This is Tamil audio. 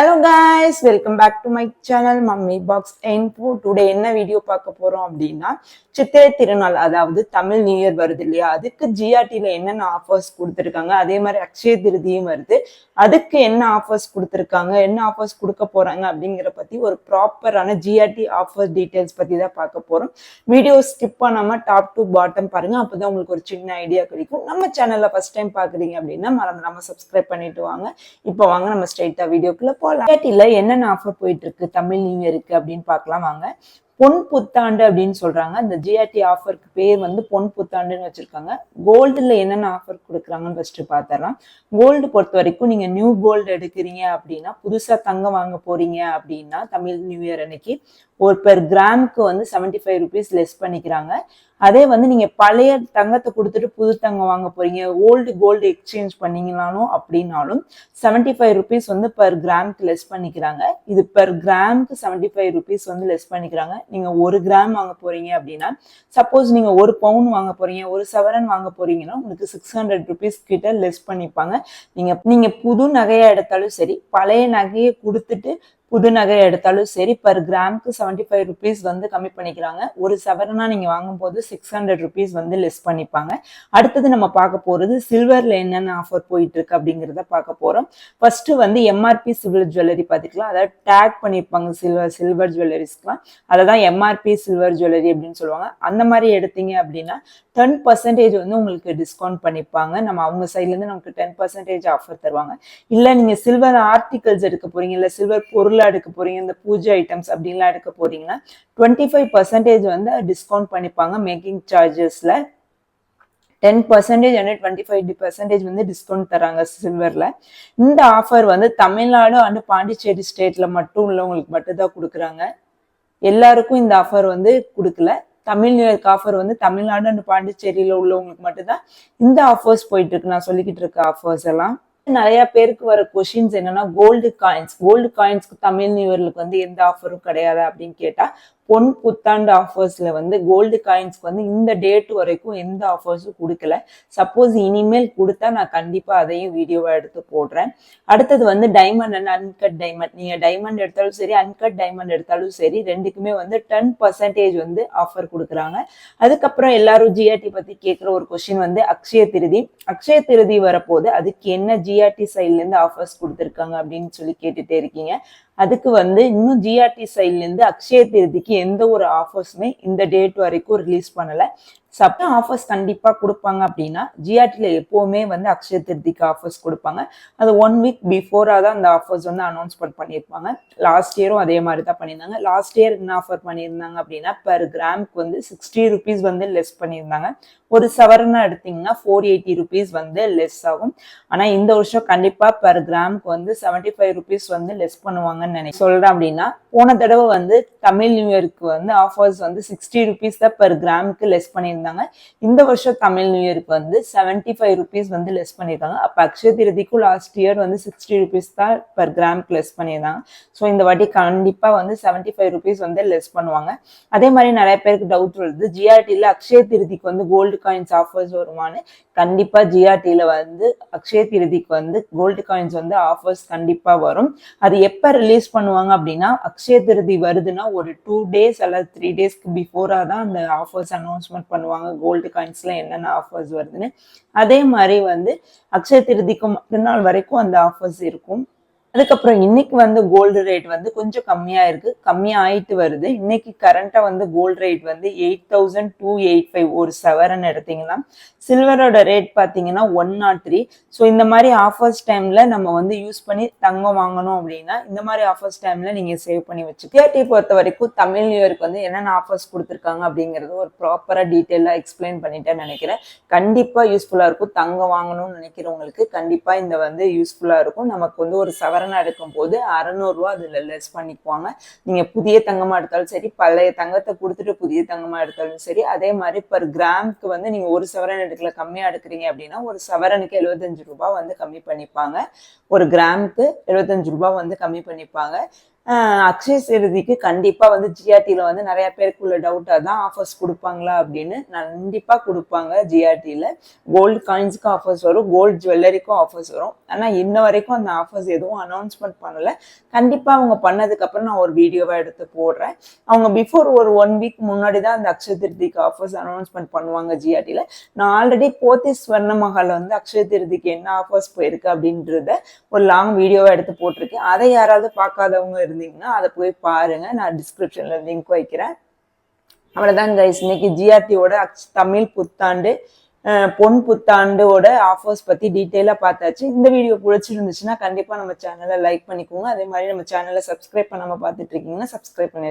Hello guys. Welcome back to my channel mummy box info today என்ன வீடியோ பார்க்க போறோம் அப்படின்னா சித்திரை திருநாள் அதாவது தமிழ் நியூ இயர் வருது இல்லையா? அதுக்கு ஜிஆர்டில என்னென்ன ஆஃபர்ஸ் கொடுத்துருக்காங்க? அதே மாதிரி அக்ஷய திருதியும் வருது. அதுக்கு என்ன ஆஃபர்ஸ் கொடுத்துருக்காங்க? என்ன ஆஃபர்ஸ் கொடுக்க போறாங்க அப்படிங்கிற பத்தி ஒரு ப்ராப்பரான ஜிஆர்டி ஆஃபர் டீட்டெயில்ஸ் பத்தி தான் பார்க்க போறோம். வீடியோ ஸ்கிப் பண்ணாம டாப் டு பாட்டம் பாருங்க. அப்பதான் உங்களுக்கு ஒரு சின்ன ஐடியா கிடைக்கும். நம்ம சேனல்ல ஃபர்ஸ்ட் டைம் பாக்குறீங்க அப்படின்னா மறந்துடாம சப்ஸ்கிரைப் பண்ணிட்டு வாங்க. இப்போ வாங்க நம்ம ஸ்ட்ரைட்டா வீடியோக்குள்ள இப்போ ஜிஆர்டில என்னென்ன ஆஃபர் போயிட்டு இருக்கு? தமிழ் நியூ இயருக்கு அப்படின்னு பார்க்கலாம் வாங்க. பொன் புத்தாண்டு அப்படின்னு சொல்றாங்க. அந்த ஜிஆர்டி ஆஃபருக்கு பேர் வந்து பொன் புத்தாண்டுன்னு வச்சிருக்காங்க. கோல்டுல என்னென்ன ஆஃபர் கொடுக்குறாங்கன்னு ஃபர்ஸ்ட் பார்த்தரலாம் கோல்டு பொறுத்த வரைக்கும் நீங்க நியூ கோல்டு எடுக்கிறீங்க அப்படின்னா புதுசா தங்கம் வாங்க போறீங்க அப்படின்னா தமிழ் நியூ இயர் அன்னைக்கு ஒரு பெர் கிராமுக்கு வந்து செவன்டி ஃபைவ் ருபீஸ் லெஸ் பண்ணிக்கிறாங்க. அதே வந்து நீங்க பழைய தங்கத்தை கொடுத்துட்டு புது தங்கம் வாங்க போறீங்க ஓல்டு கோல்டு எக்ஸ்சேஞ்ச் பண்ணீங்கனாலும் அப்படின்னாலும் செவன்டி ஃபைவ் ருபீஸ் வந்து பெர் கிராமுக்கு லெஸ் பண்ணிக்கிறாங்க. இது பெர் கிராமுக்கு செவன்டி ஃபைவ் ருபீஸ் வந்து லெஸ் பண்ணிக்கிறாங்க. நீங்க ஒரு கிராம் வாங்க போறீங்க அப்படின்னா சப்போஸ் நீங்க ஒரு பவுன் வாங்க போறீங்க ஒரு சவரன் வாங்க போறீங்கன்னா உங்களுக்கு சிக்ஸ் ஹண்ட்ரட் ருபீஸ் கிட்ட லெஸ் பண்ணிப்பாங்க. நீங்க நீங்க புது நகையா எடுத்தாலும் சரி பழைய நகையை கொடுத்துட்டு புது நகை எடுத்தாலும் சரி பர் கிராமுக்கு செவன்டி ஃபைவ் ருபீஸ் வந்து கம்மி பண்ணிக்கிறாங்க. ஒரு சவரனா நீங்க வாங்கும்போது சிக்ஸ் ஹண்ட்ரட் ருபீஸ் வந்து லெஸ் பண்ணிப்பாங்க. அடுத்தது நம்ம பார்க்க போறது சில்வர்ல என்னென்ன ஆஃபர் போயிட்டு இருக்கு அப்படிங்கிறத பார்க்க போறோம். ஃபர்ஸ்ட் வந்து எம்ஆர்பி சில்வர் ஜுவல்லரி பார்த்துக்கலாம். அதாவது டேக் பண்ணியிருப்பாங்க சில்வர் சில்வர் ஜுவல்லரிஸ்க்குலாம் அதை தான் எம்ஆர்பி சில்வர் ஜுவல்லரி அப்படின்னு சொல்லுவாங்க. அந்த மாதிரி எடுத்தீங்க அப்படின்னா டென் பர்சன்டேஜ் வந்து உங்களுக்கு டிஸ்கவுண்ட் பண்ணிப்பாங்க. நம்ம அவங்க சைட்லேருந்து நமக்கு டென் பர்சன்டேஜ் ஆஃபர் தருவாங்க. இல்லை நீங்கள் சில்வர் ஆர்டிகல்ஸ் எடுக்க போறீங்க இல்லை சில்வர் பொருள்லாம் எடுக்க போறீங்க? இந்த பூஜை ஐட்டம்ஸ் அப்படின்லாம் எடுக்க போறீங்கன்னா டுவெண்ட்டி ஃபைவ் பர்சன்டேஜ் வந்து டிஸ்கவுண்ட் பண்ணிப்பாங்க making சார்ஜஸில் ten percentage and twenty five percentage வந்து டிஸ்கவுண்ட் தராங்க சில்வரில் இந்த ஆஃபர் வந்து தமிழ்நாடு அண்ட் பாண்டிச்சேரி ஸ்டேட்டில் மட்டும் உள்ளவங்களுக்கு மட்டும் தான் கொடுக்குறாங்க. எல்லாருக்கும் இந்த ஆஃபர் வந்து கொடுக்கல. தமிழ் ஆஃபர் வந்து தமிழ்நாடு அண்ட் பாண்டிச்சேரியில் உள்ளவங்களுக்கு மட்டும்தான் இந்த ஆஃபர்ஸ் போயிட்டு இருக்கு. நான் சொல்லிக்கிட்டு இருக்க ஆஃபர்ஸ் எல்லாம். நிறைய பேருக்கு வர கொஷின்ஸ் என்னன்னா கோல்டு காயின்ஸ் கோல்டு காயின்ஸ்க்கு தமிழ் நியூ வந்து எந்த ஆஃபரும் கிடையாது அப்படின்னு கேட்டா பொன் புத்தாண்டு ஆஃபர்ஸ்ல வந்து கோல்டு காயின்ஸ்க்கு வந்து இந்த டேட் வரைக்கும் எந்த ஆஃபர்ஸும் கொடுக்கல. சப்போஸ் இனிமேல் கொடுத்தா நான் கண்டிப்பா அதையும் வீடியோவா எடுத்து போடுறேன். அடுத்தது வந்து டைமண்ட் அண்ட் அன்கட் டைமண்ட் நீங்க டைமண்ட் எடுத்தாலும் சரி அன்கட் டைமண்ட் எடுத்தாலும் சரி ரெண்டுக்குமே வந்து டென் பர்சன்டேஜ் வந்து ஆஃபர் கொடுக்குறாங்க. அதுக்கப்புறம் எல்லாரும் ஜிஆர்டி பத்தி கேட்குற ஒரு கொஸ்டின் வந்து அக்ஷய திருதி. அக்ஷய திருதி வரப்போது அதுக்கு என்ன ஜிஆர்டி சைட்ல இருந்து ஆஃபர்ஸ் கொடுத்துருக்காங்க அப்படின்னு சொல்லி கேட்டுட்டே இருக்கீங்க. அதுக்கு வந்து இன்னும் ஜிஆர்டி சைட்ல இருந்து அக்ஷய தேதிக்கு எந்த ஒரு ஆஃபர்ஸுமே இந்த டேட் வரைக்கும் ரிலீஸ் பண்ணல. சப்போ ஆஃபர்ஸ் கண்டிப்பாக கொடுப்பாங்க அப்படின்னா ஜிஆர்டியில் எப்போவுமே வந்து அக்ஷய திருதிக்கு ஆஃபர்ஸ் கொடுப்பாங்க. அது ஒன் வீக் பிஃபோராக தான் அந்த ஆஃபர்ஸ் வந்து அனௌன்ஸ்மெண்ட் பண்ணியிருப்பாங்க. லாஸ்ட் இயரும் அதே மாதிரி தான் பண்ணியிருந்தாங்க. லாஸ்ட் இயர் என்ன ஆஃபர் பண்ணியிருந்தாங்க அப்படின்னா பெர் கிராமுக்கு வந்து சிக்ஸ்டி ருபீஸ் வந்து லெஸ் பண்ணியிருந்தாங்க. ஒரு சவரனை எடுத்தீங்கன்னா ஃபோர் எயிட்டி ருபீஸ் வந்து லெஸ் ஆகும். ஆனால் இந்த வருஷம் கண்டிப்பாக பெர் கிராமுக்கு வந்து செவன்டி ஃபைவ் ருபீஸ் வந்து லெஸ் பண்ணுவாங்கன்னு நினைக்க சொல்கிறேன் அப்படின்னா போன தடவை வந்து தமிழ் நியூ இயருக்கு வந்து ஆஃபர்ஸ் வந்து சிக்ஸ்டி ருபீஸ் தான் பெர் கிராமுக்கு லெஸ் பண்ணியிருந்தாங்க. இந்த வருஷம் தமிழ் நியூ இயருக்கு வந்து செவன்டி ஃபைவ் ருபீஸ் வந்து லெஸ் பண்ணியிருக்காங்க. அப்போ அக்ஷய திருதிக்கும் லாஸ்ட் இயர் வந்து சிக்ஸ்டி ருபீஸ் தான் பர் கிராமுக்கு லெஸ் பண்ணியிருந்தாங்க. ஸோ இந்த வாட்டி கண்டிப்பாக வந்து செவன்டி ஃபைவ் ருபீஸ் வந்து லெஸ் பண்ணுவாங்க. அதே மாதிரி நிறைய பேருக்கு டவுட் வருது. ஜிஆர்டியில் அக்ஷய திருதிக்கு வந்து கோல்டு காயின்ஸ் ஆஃபர்ஸ் வருமானு கண்டிப்பாக ஜிஆர்டியில் வந்து அக்ஷய திருதிக்கு வந்து கோல்டு காயின்ஸ் வந்து ஆஃபர்ஸ் கண்டிப்பாக வரும். அது எப்போ ரிலீஸ் பண்ணுவாங்க அப்படின்னா அக்ஷய திருதி வருதுன்னா ஒரு டூ டேஸ் அல்லது த்ரீ டேஸ்க்கு பிஃபோராக தான் அந்த ஆஃபர்ஸ் அனௌன்ஸ்மெண்ட் பண்ணுவாங்க. கோல்டு காயின்ஸ்ல என்னென்ன ஆஃபர்ஸ் வருதுன்னு. அதே மாதிரி வந்து அக்ஷய திருதிக்கும் மறுநாள் வரைக்கும் அந்த ஆஃபர்ஸ் இருக்கும். அதுக்கப்புறம் இன்னைக்கு வந்து கோல்டு ரேட் வந்து கொஞ்சம் கம்மியா இருக்கு. கம்மியா ஆயிட்டு வருது. இன்னைக்கு கரண்டா வந்து கோல்டு ரேட் வந்து eight thousand two eight five ஒரு செவரன் எடுத்தீங்கன்னா சில்வரோட ரேட் பார்த்தீங்கன்னா ஒன் நாட் த்ரீ ஸோ இந்த மாதிரி ஆஃபர்ஸ் டைம்ல நம்ம வந்து யூஸ் பண்ணி தங்கம் வாங்கணும் அப்படின்னா இந்த மாதிரி ஆஃபர்ஸ் டைம்ல நீங்க சேவ் பண்ணி வச்சு கேடி பொறுத்த வரைக்கும் தமிழ் நியூ இயருக்கு வந்து என்னென்ன ஆஃபர்ஸ் கொடுத்துருக்காங்க அப்படிங்கறது ஒரு ப்ராப்பரா டீட்டெயிலாக எக்ஸ்பிளைன் பண்ணிட்டேன் நினைக்கிறேன். கண்டிப்பா யூஸ்ஃபுல்லா இருக்கும். தங்கம் வாங்கணும்னு நினைக்கிறவங்களுக்கு கண்டிப்பா இந்த வந்து யூஸ்ஃபுல்லா இருக்கும். நமக்கு வந்து ஒரு செவன் எடுக்கும் போது அறநூறுவா அதுல லெஸ் பண்ணிக்குவாங்க. நீங்க புதிய தங்கமா எடுத்தாலும் சரி பழைய தங்கத்தை கொடுத்துட்டு புதிய தங்கமா எடுத்தாலும் சரி அதே மாதிரி பர் கிராமுக்கு வந்து நீங்க ஒரு சவரன் எடுக்கல கம்மியா எடுக்கிறீங்க அப்படின்னா ஒரு சவரனுக்கு எழுபத்தஞ்சு ரூபாய் வந்து கம்மி பண்ணிப்பாங்க. ஒரு கிராமுக்கு எழுபத்தஞ்சு ரூபாய் வந்து கம்மி பண்ணிப்பாங்க. அக்ஷய சிறுதிக்கு கண்டிப்பாக வந்து ஜிஆர்டியில் வந்து நிறைய பேருக்குள்ள டவுட்டாக தான் ஆஃபர்ஸ் கொடுப்பாங்களா அப்படின்னு கண்டிப்பாக கொடுப்பாங்க ஜிஆர்டியில் கோல்டு காயின்ஸுக்கும் ஆஃபர்ஸ் வரும் கோல்டு ஜுவல்லரிக்கும் ஆஃபர்ஸ் வரும். ஆனால் இன்ன வரைக்கும் அந்த ஆஃபர்ஸ் எதுவும் அனௌன்ஸ்மெண்ட் பண்ணலை. கண்டிப்பாக அவங்க பண்ணதுக்கப்புறம் நான் ஒரு வீடியோவாக எடுத்து போடுறேன். அவங்க பிஃபோர் ஒரு ஒன் வீக் முன்னாடி தான் அந்த அக்ஷய திருதிக்கு ஆஃபர்ஸ் அனௌன்ஸ்மெண்ட் பண்ணுவாங்க ஜிஆர்டியில் நான் ஆல்ரெடி போத்தி ஸ்வர்ண மஹால்ல வந்து அக்ஷய திருதிக்கு என்ன ஆஃபர்ஸ் போயிருக்கு அப்படின்றத ஒரு லாங் வீடியோவாக எடுத்து போட்டிருக்கேன். அதை யாராவது பார்க்காதவங்க இருந்தீங்கன்னா அதை போய் பாருங்க. நான் டிஸ்கிரிப்ஷன்ல லிங்க் வைக்கிறேன். அவ்வளவுதான் கைஸ் இன்னைக்கு ஜிஆர்டியோட தமிழ் புத்தாண்டு பொன் புத்தாண்டோட ஆஃபர்ஸ் பத்தி டீட்டெயிலா பார்த்தாச்சு. இந்த வீடியோ பிடிச்சிருந்துச்சுன்னா கண்டிப்பா நம்ம சேனலை லைக் பண்ணிக்கோங்க. அதே மாதிரி நம்ம சேனலை சப்ஸ்கிரைப் பண்ணாம பார்த்துட்டு இருக்கீங்கன்னா சப்ஸ்கிரைப் பண்ணி